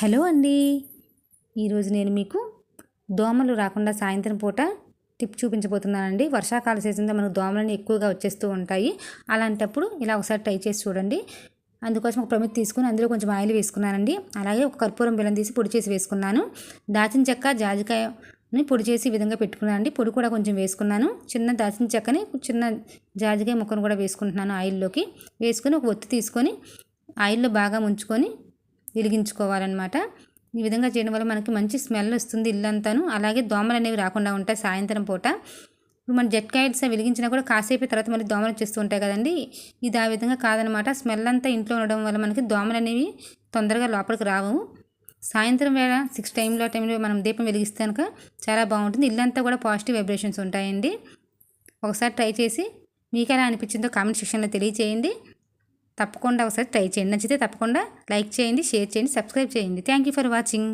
Hello అండి. ఈరోజు నేను మీకు దోమలు రాకుండా సాయంత్రం పూట టిప్ చూపించబోతున్నానండి. వర్షాకాల సీజన్లో మనకు దోమలని ఎక్కువగా వచ్చేస్తూ ఉంటాయి. అలాంటప్పుడు ఇలా ఒకసారి ట్రై చేసి చూడండి. అందుకోసం ఒక ప్రమిది తీసుకుని అందులో కొంచెం ఆయిల్ వేసుకున్నానండి. అలాగే ఒక కర్పూరం బెల్లం తీసి పొడి చేసి వేసుకున్నాను. దాచిన చెక్క జాజికాయని పొడి చేసి ఈ విధంగా పెట్టుకున్నానండి. పొడి కూడా కొంచెం వేసుకున్నాను. చిన్న దాచిన చెక్కని చిన్న జాజికాయ ముక్కను కూడా వేసుకుంటున్నాను ఆయిల్లోకి. వేసుకొని ఒక ఒత్తి తీసుకొని ఆయిల్లో బాగా ముంచుకొని వెలిగించుకోవాలన్నమాట. ఈ విధంగా చేయడం వల్ల మనకి మంచి స్మెల్ వస్తుంది ఇల్లంతాను. అలాగే దోమలు అనేవి రాకుండా ఉంటాయి సాయంత్రం పూట. ఇప్పుడు మన జెట్ కాయిడ్స్ వెలిగించినా కూడా కాసేపు తర్వాత మళ్ళీ దోమలు వచ్చేస్తూ ఉంటాయి కదండి. ఇది ఆ విధంగా కాదనమాట స్మెల్ అంతా ఇంట్లో ఉండడం వల్ల మనకి దోమలు అనేవి తొందరగా లోపలికి రావు. సాయంత్రం వేళ సిక్స్ టైంలో టైంలో మనం దీపం వెలిగిస్తే కనుక చాలా బాగుంటుంది. ఇల్లంతా కూడా పాజిటివ్ వైబ్రేషన్స్ ఉంటాయండి. ఒకసారి ట్రై చేసి మీకు ఎలా అనిపించిందో కామెంట్ సెక్షన్లో తెలియచేయండి. తప్పకుండా ఒకసారి ట్రై చేయండి. నచ్చితే తప్పకుండా లైక్ చేయండి షేర్ చేయండి సబ్స్క్రైబ్ చేయండి. Thank you for watching.